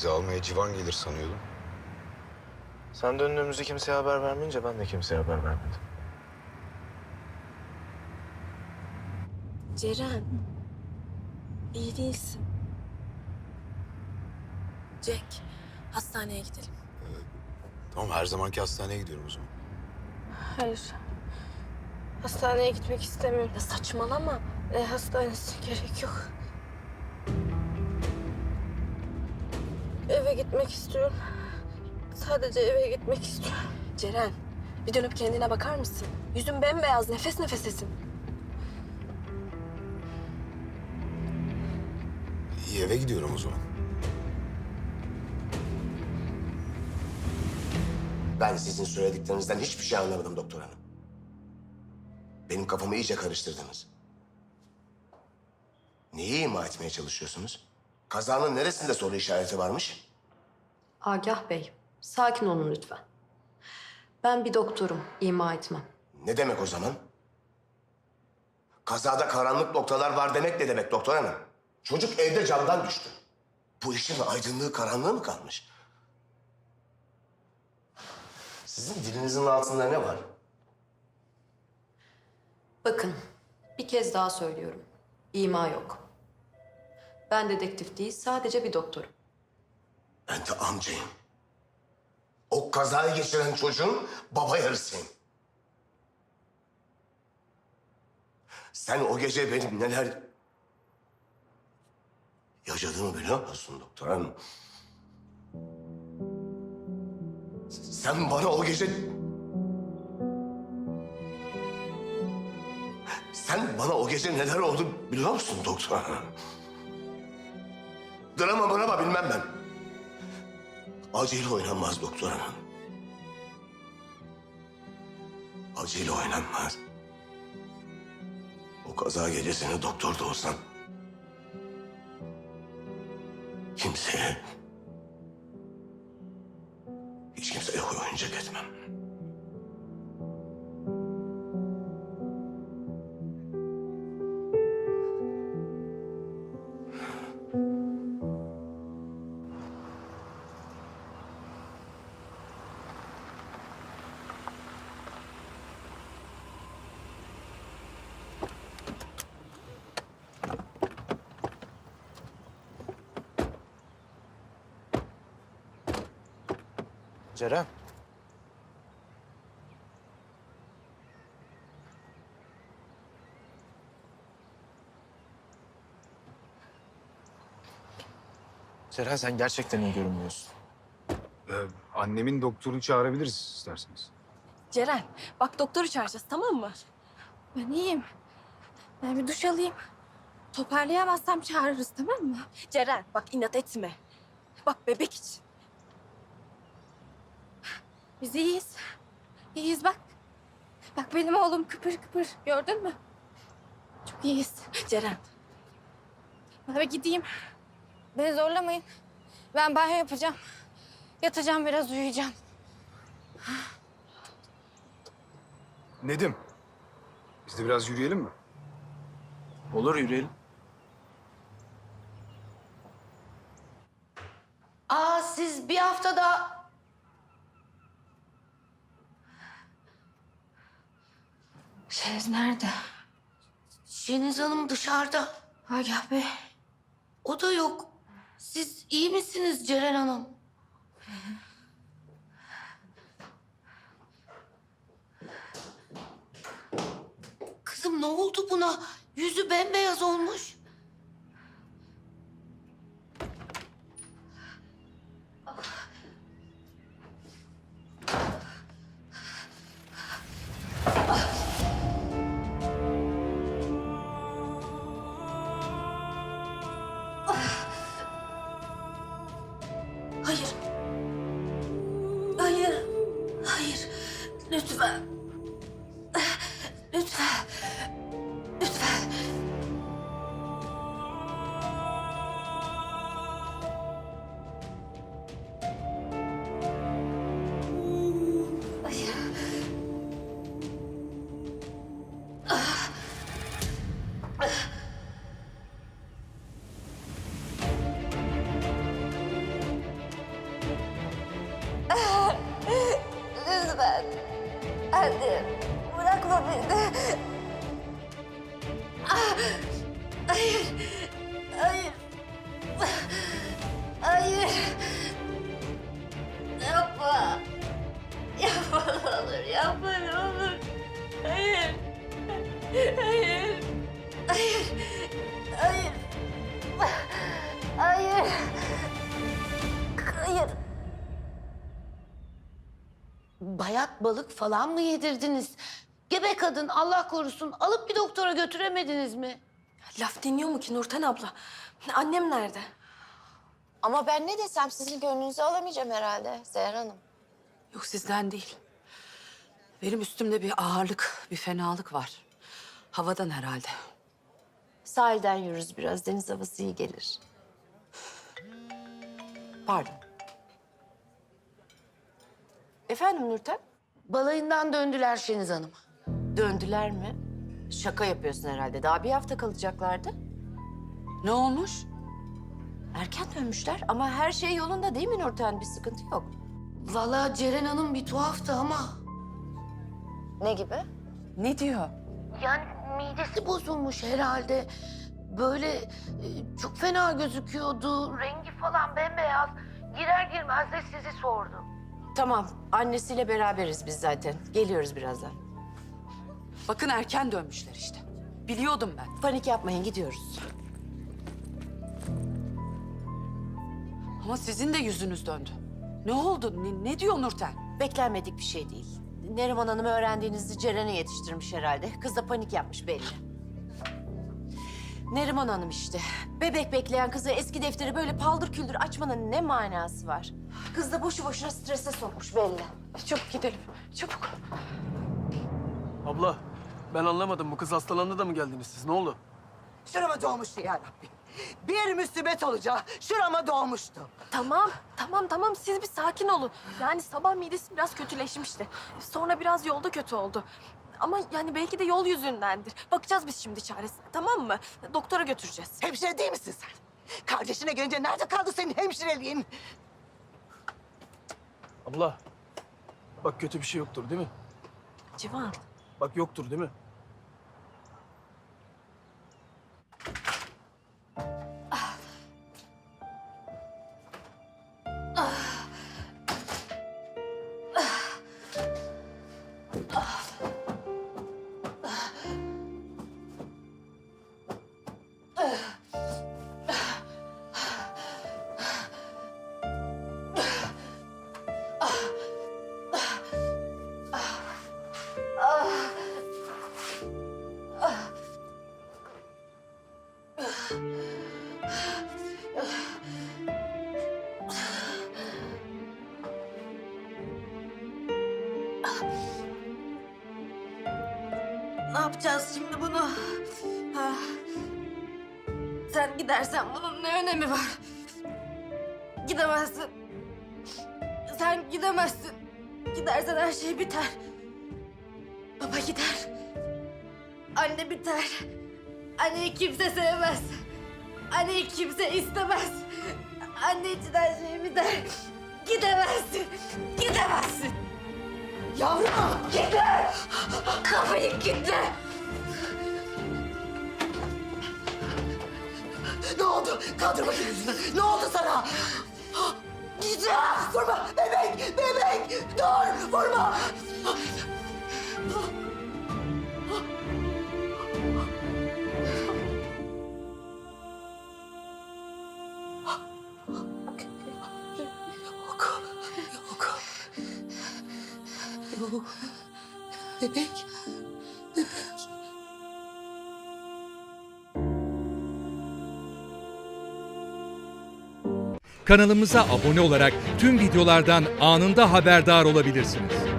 Sizi almaya civan gelir sanıyordum. Sen döndüğümüzü kimseye haber vermeyince ben de kimseye haber vermedim. Ceren. iyi değilsin. Jack, hastaneye gidelim. Tamam her zamanki hastaneye gidiyorum o zaman. Hayır. Hastaneye gitmek istemiyorum. Ya saçmalama. Ne hastanesi gerek yok. Eve gitmek istiyorum. Sadece eve gitmek istiyorum. Ceren, bir dönüp kendine bakar mısın? Yüzün bembeyaz, nefes nefesesin. İyi eve gidiyorum o zaman. Ben sizin söylediklerinizden hiçbir şey anlamadım doktor hanım. Benim kafamı iyice karıştırdınız. Neyi ima etmeye çalışıyorsunuz? Kazanın neresinde soru işareti varmış? Agah Bey, sakin olun lütfen. Ben bir doktorum, ima etmem. Ne demek o zaman? Kazada karanlık noktalar var demek ne demek doktor hanım? Çocuk evde camdan düştü. Bu işin aydınlığı karanlığı mı kalmış? Sizin dilinizin altında ne var? Bakın, bir kez daha söylüyorum. İma yok. Ben dedektif değil, sadece bir doktorum. De amcayım. O kazayı geçiren çocuğun baba yarısıyım. Sen o gece benim neler yaşadığımı biliyor musun doktor hanım? Sen bana o gece... Sen bana o gece neler oldu biliyor musun doktor hanım? Drama mrama bilmem ben. Acıyla oynanmaz doktor hanım. Acıyla oynanmaz. O kaza gecesini doktor da olsam... ...kimseye... ...hiç kimseye oyuncak etmem. Ceren. Ceren sen gerçekten iyi görünmüyorsun. Ee, annemin doktorunu çağırabiliriz isterseniz. Ceren, bak doktoru çağıracağız tamam mı? Ben iyiyim. Ben bir duş alayım. Toparlayamazsam çağırırız tamam mı? Ceren, bak inat etme. Bak bebek için. Biz iyiyiz. İyiyiz bak. Bak benim oğlum kıpır kıpır. Gördün mü? Çok iyiyiz. Ceren, Ben bir gideyim. Beni zorlamayın. Ben banyo yapacağım. Yatacağım biraz uyuyacağım. Nedim. Biz de biraz yürüyelim mi? Olur yürüyelim. Aa, siz bir haftada... Şeniz nerede? Şeniz Hanım dışarıda. Agah Bey. O da yok. Siz iyi misiniz Ceren Hanım? Kızım ne oldu buna? Yüzü bembeyaz olmuş. Lütfen. Lütfen. Hayır. Bayat balık falan mı yedirdiniz? Gebe kadın Allah korusun alıp bir doktora götüremediniz mi? Laf dinliyor mu ki Nurten abla? Annem nerede? Ama ben ne desem sizin gönlünüzü alamayacağım herhalde Seher Hanım. Yok sizden değil. Benim üstümde bir ağırlık, bir fenalık var. Havadan herhalde. Sahilden yürürüz biraz, deniz havası iyi gelir. Pardon. Efendim Nurten? Balayından döndüler Şeniz Hanım. Döndüler mi? Şaka yapıyorsun herhalde. Daha bir hafta kalacaklardı. Ne olmuş? Erken dönmüşler ama her şey yolunda değil mi Nurten? Bir sıkıntı yok. Vallahi Ceren Hanım bir tuhaftı ama. Ne gibi? Ne diyor? Yani midesi bozulmuş herhalde. Böyle e, çok fena gözüküyordu. Rengi falan bembeyaz. Girer girmez de sizi sordu. Tamam, annesiyle beraberiz biz zaten. Geliyoruz birazdan. Bakın erken dönmüşler işte. Biliyordum ben. Panik yapmayın, gidiyoruz. Ama sizin de yüzünüz döndü. Ne oldu? Ne, ne diyor Nurten? Beklenmedik bir şey değil. Neriman Hanım öğrendiğinizde Ceren'e yetiştirmiş herhalde. Kız da panik yapmış belli. Neriman Hanım işte. Bebek bekleyen kızı eski defteri böyle paldır küldür açmanın ne manası var? Kız da boşu boşuna strese sokmuş belli. Çabuk gidelim, çabuk. Abla ben anlamadım bu kız hastalandı da mı geldiniz siz ne oldu? Şurama doğmuştu ya Rabbim. Bir musibet olacak. Şurama doğmuştu. Tamam, tamam, tamam. Siz bir sakin olun. Yani sabah midesi biraz kötüleşmişti. Sonra biraz yolda kötü oldu. Ama yani belki de yol yüzündendir. Bakacağız biz şimdi çaresine, tamam mı? Doktora götüreceğiz. Hemşire değil misin sen? Kardeşine gelince nerede kaldı senin hemşireliğin? Abla bak kötü bir şey yoktur değil mi? Civan. Bak yoktur değil mi? Yapacağız şimdi bunu? Ha. Sen gidersen bunun ne önemi var? Gidemezsin. Sen gidemezsin. Gidersen her şey biter. Baba gider. Anne biter. Anneyi kimse sevmez. Anneyi kimse istemez. Anne için her şey biter. Gidemezsin. Gidemezsin. Yavrum! Gitme! Kapıyı kilitle! Ne oldu? Kaldır bakayım yüzünü. Ne oldu sana? Gideceğim. Vurma. Bebek. Bebek. Dur. Vurma. Yok. Yok. Yok. Bebek. Kanalımıza abone olarak tüm videolardan anında haberdar olabilirsiniz.